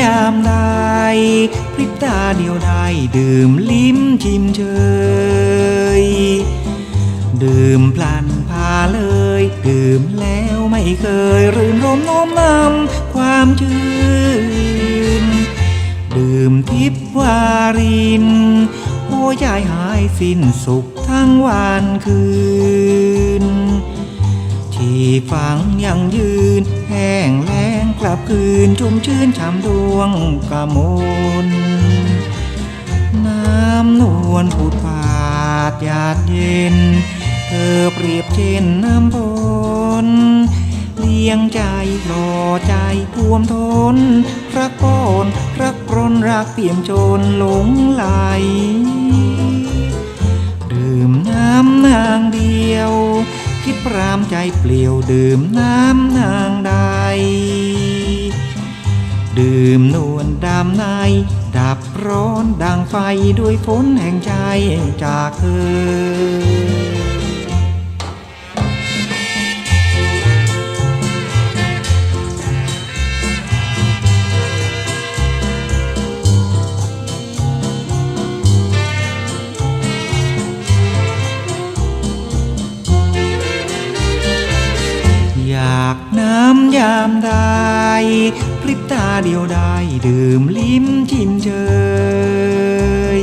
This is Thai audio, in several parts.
ยามใดพริบตาเดียวได้ดื่มลิ้มชิมเชย ดื่มพลันพาเลย ดื่มแล้วไม่เคยรื่นรมน้มนำความชื่น ดื่มทิพวารินหัวใจหายสิ้นสุขทั้งวันคืน ที่ฝังยังยืนแห้งแล้ง กลับคืนชุ่มชื่นฉ่ำดวงกระมนน้ำนวลผุดผาดหยาดเย็น เธอเปรียบเช่นน้ำฝนเลี้ยงใจหล่อใจท่วมทนรักป้อนรักรนรักเปี่ยมจนหลงไหล ดื่มน้ำนางเดียว คิดปรามใจเปลี่ยวดื่มน้ำนาง ในดับร้อนดังไฟด้วยฝนแห่งใจจากเธออยากน้ำยามใด พริบตาเดียวได้ ดื่มลิ้มชิมเชย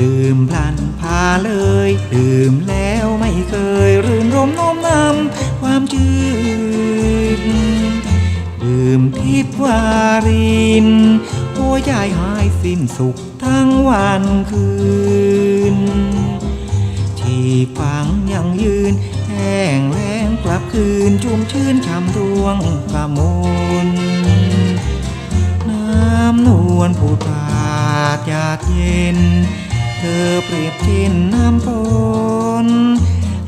ดื่มพลันพาเลย ดื่มแล้วไม่เคย รื่นรมน้มนำความชื่นดื่มทิพวารินหัวใจหายสิ้นสุขทั้งวันคืนที่ฝังยังยืน ห้งแล้งกลับคืนชุ่มชื่นช่ำดวงกะมนน้ำนวลผุดผาดหยาดเย็น เธอเปรียบเช่นน้ำฝน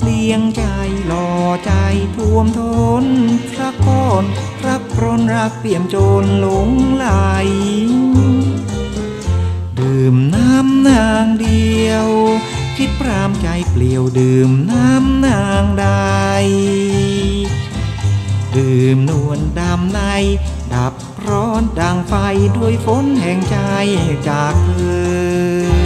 เลี้ยงใจหล่อใจท่วมทนรักป้อนรักรนรักเปี่ยมจนหลงไหลดื่มน้ำนางเดียว คิดปรามใจเปลี่ยวดื่มน้ำนางใดดื่มนวลดำใน ดับร้อนดังไฟด้วยฝนแห่งใจจากเธอ